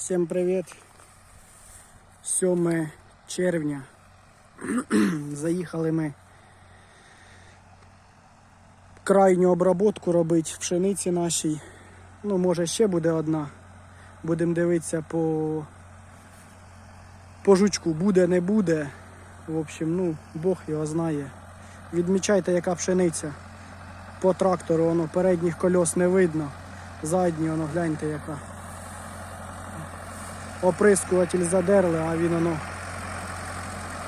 Всім привіт. 7 червня. Заїхали ми крайню обработку робити в пшениці нашій. Ну, може ще буде одна. Будемо дивитися по, по жучку. Буде, не буде. В общем, ну, Бог його знає. Відмічайте, яка пшениця. По трактору воно передніх кольос не видно. Задні, воно гляньте яка. Оприскуватель задерли, а він воно.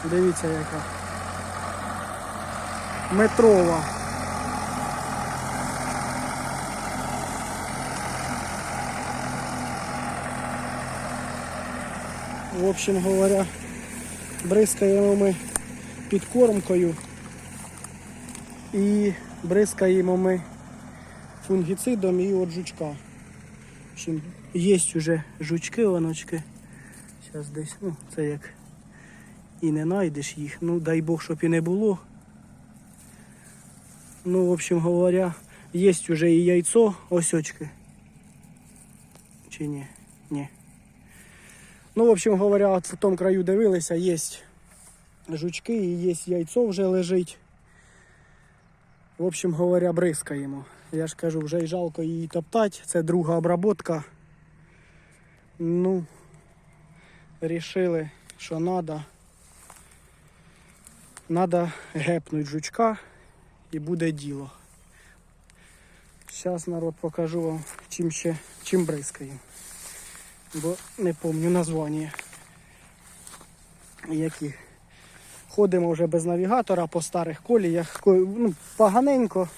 Дивіться яка. Метрова. В общем говоря, бризкаємо ми підкормкою і бризкаємо ми фунгіцидом і от жучка. Є вже жучки, воночки. Зараз десь, ну, це як і не знайдеш їх. Ну, дай Бог, щоб і не було. Ну, в общем говоря, є вже і яйцо, осьочки. Чи ні? Ні. Ну, в общем говоря, от в тому краю дивилися, є жучки і є яйцо вже лежить. В общем говоря, бризкаємо. Я ж кажу, вже й жалко її топтати. Це друга обработка. Ну, рішили, що треба. Надо гепнуть жучка і буде діло. Зараз народ покажу вам, чим ще чим бризкаю. Бо не пам'ятаю названня. Які. Ходимо вже без навігатора по старих коліях. Ну, поганенько,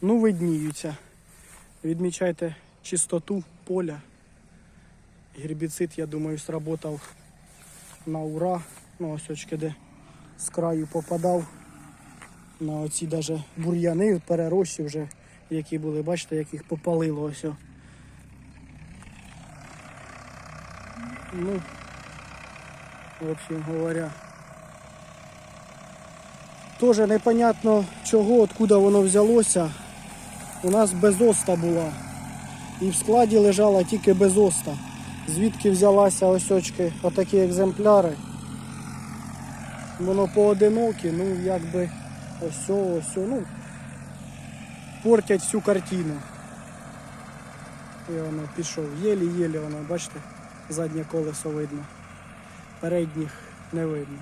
ну видніються. Відмічайте чистоту поля. Гербіцид, я думаю, сработав на ура. Ну, ось очки, де з краю попадав. На оці даже бур'яни перерощі вже, які були, бачите, яких попалило ось. Ну, в общем говоря. Тоже непонятно чого, откуда воно взялося. У нас безоста була. І в складі лежала тільки безоста. Звідки взялася осьочки отакі екземпляри. Воно поодинокі, ну якби ось, ось, ну, портять всю картину. І воно пішов. Єлі-єлі воно, бачите, заднє колесо видно. Передніх не видно.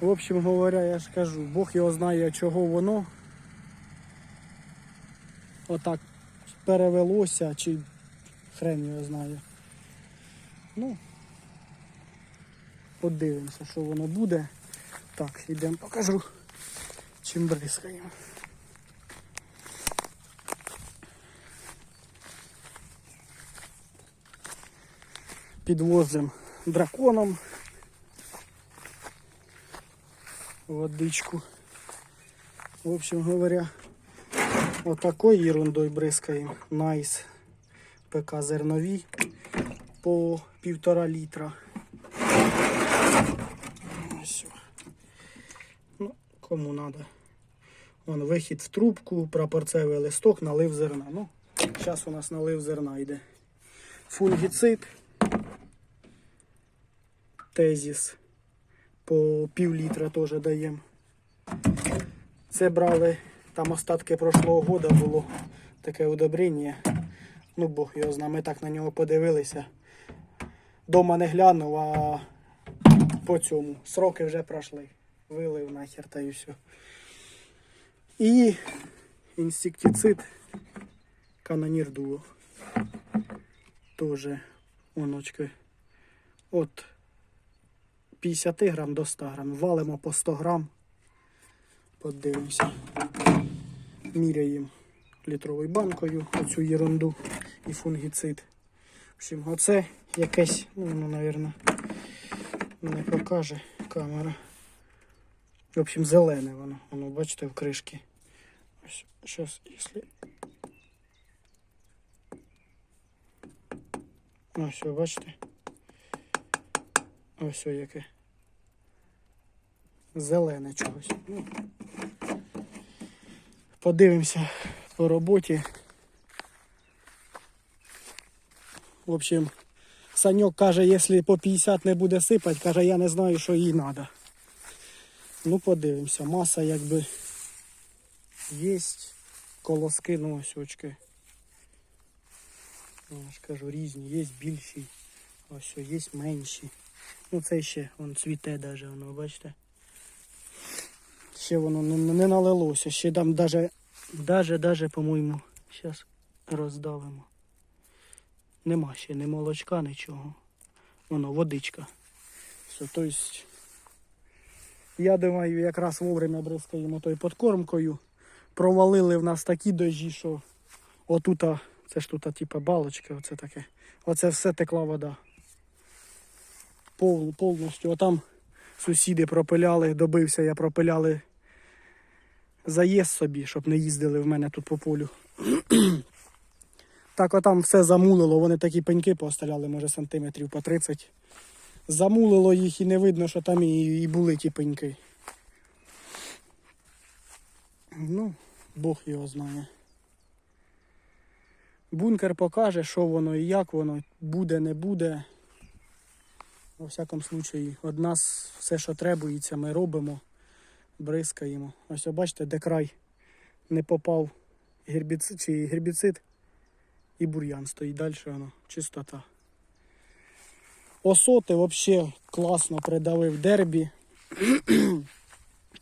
В общем говоря, я ж кажу, Бог його знає, чого воно отак перевелося, чи хрен його знає. Ну, подивимося, що воно буде. Так, йдемо покажу, чим бризкаємо. Підвозимо драконом водичку. В общем говоря, отакою ерундой бризкаємо. Найс ПК зернові по півтора літра. Ось. Ну, кому треба. Вон вихід в трубку, прапорцевий листок, налив зерна. Ну, зараз у нас налив зерна йде. Фунгіцид. Тезіс по пів літра теж даємо. Це брали, там остатки прошлого года було таке удобрення. Ну, Бог його знає, ми так на нього подивилися. Дома не глянув, а по цьому. Сроки вже пройшли. Вилив нахер та і все. І інсектицид канонір дуо. Тоже оночки. От 50 грам до 100 грам. Валимо по 100 грам. Подивимося. Міряємо літровою банкою оцю ерунду і фунгіцид. В общем, оце якесь, ну, воно, мабуть, не покаже камера. В общем, зелене воно. Воно, бачите, в кришці. Ось, зараз, якщо. Ось, ви бачите? Ось о яке. Зелене чогось. Ну, подивимося по роботі. В общем, Саньок каже, якщо по 50 не буде сипати, каже, я не знаю, що їй треба. Ну, подивимося. Маса якби є. Колоски, ну ось очки. Ну, ж кажу, різні, є більші, ось є менші. Ну це ще вон цвіте даже, воно, бачите. Ще воно не, не налилося, ще там даже, даже, даже, по-моєму, зараз роздавимо. Нема ще ні молочка, нічого. Воно, водичка. Все, то есть, я думаю, якраз вовремя бризкаємо той подкормкою. Провалили в нас такі дощі, що отута, це ж тут, типа балочки, оце таке. Оце все текла вода. Пов, повністю. Отам сусіди пропиляли, добився, я пропиляли заїзд собі, щоб не їздили в мене тут по полю. Так отам все замулило, вони такі пеньки поставляли, може сантиметрів по 30. Замулило їх і не видно, що там і, і були ті пеньки. Ну, Бог його знає. Бункер покаже, що воно і як воно, буде, не буде. Во всякому случаї, від нас все, що требується, ми робимо, бризкаємо. Ось бачите, де край не попав гербіцид, чи гербіцид і бур'ян стоїть далі воно, чистота. Осоти взагалі класно придавив дербі.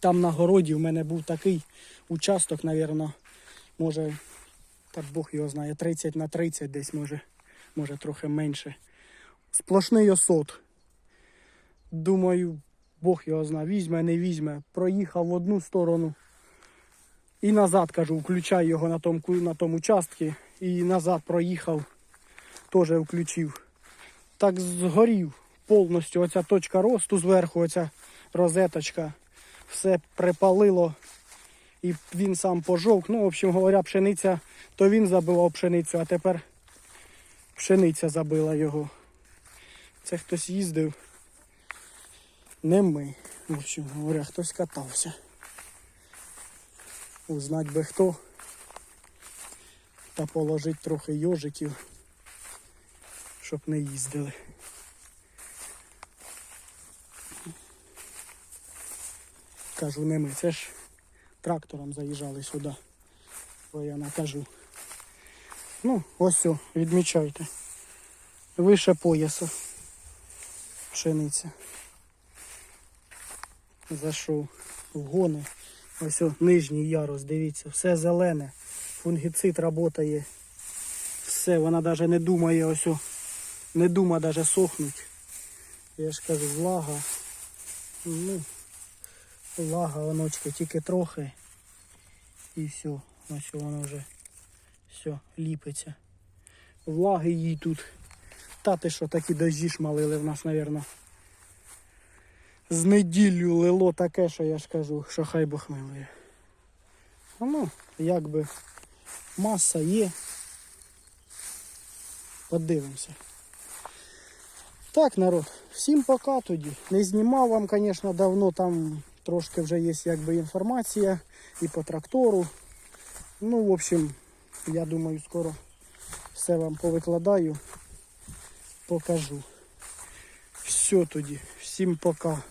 Там на городі в мене був такий участок, мабуть, може, так Бог його знає, 30 на 30 десь може, може трохи менше. Сплошний осот. Думаю, Бог його знає, візьме, не візьме. Проїхав в одну сторону. І назад кажу, включай його на тому, на тому участку. І назад проїхав, теж включив. Так згорів повністю оця точка росту зверху, оця розеточка. Все припалило. І він сам пожовк. Ну, в общем говоря, пшениця, то він забивав пшеницю, а тепер пшениця забила його. Це хтось їздив. Не ми. В общем говоря, хтось катався. Узнать би хто. Та положить трохи йожиків, щоб не їздили. Кажу, не ми. Це ж трактором заїжджали сюди. Бо я накажу. Ну, ось все, відмічайте. Вище пояса. Пшениця. Зайшов в гони. Ось о, нижній ярус, дивіться, все зелене. Фунгіцид працює. Все, вона навіть не думає ось о, не дума навіть сохнуть. Я ж кажу, влага. Ну, влага, воночки, тільки трохи. І все. Ось воно вже все, ліпиться. Влаги їй тут. Та ти що, такі дожді шмалили в нас, мабуть. З неділю лило таке, що я ж кажу, що хай Бог милує. Ну, якби маса є. Подивимося. Так, народ, всім пока тоді. Не знімав вам, звісно, давно, там трошки вже є якби інформація і по трактору. Ну, в общем, я думаю, скоро все вам повикладаю, покажу. Все тоді, всім пока.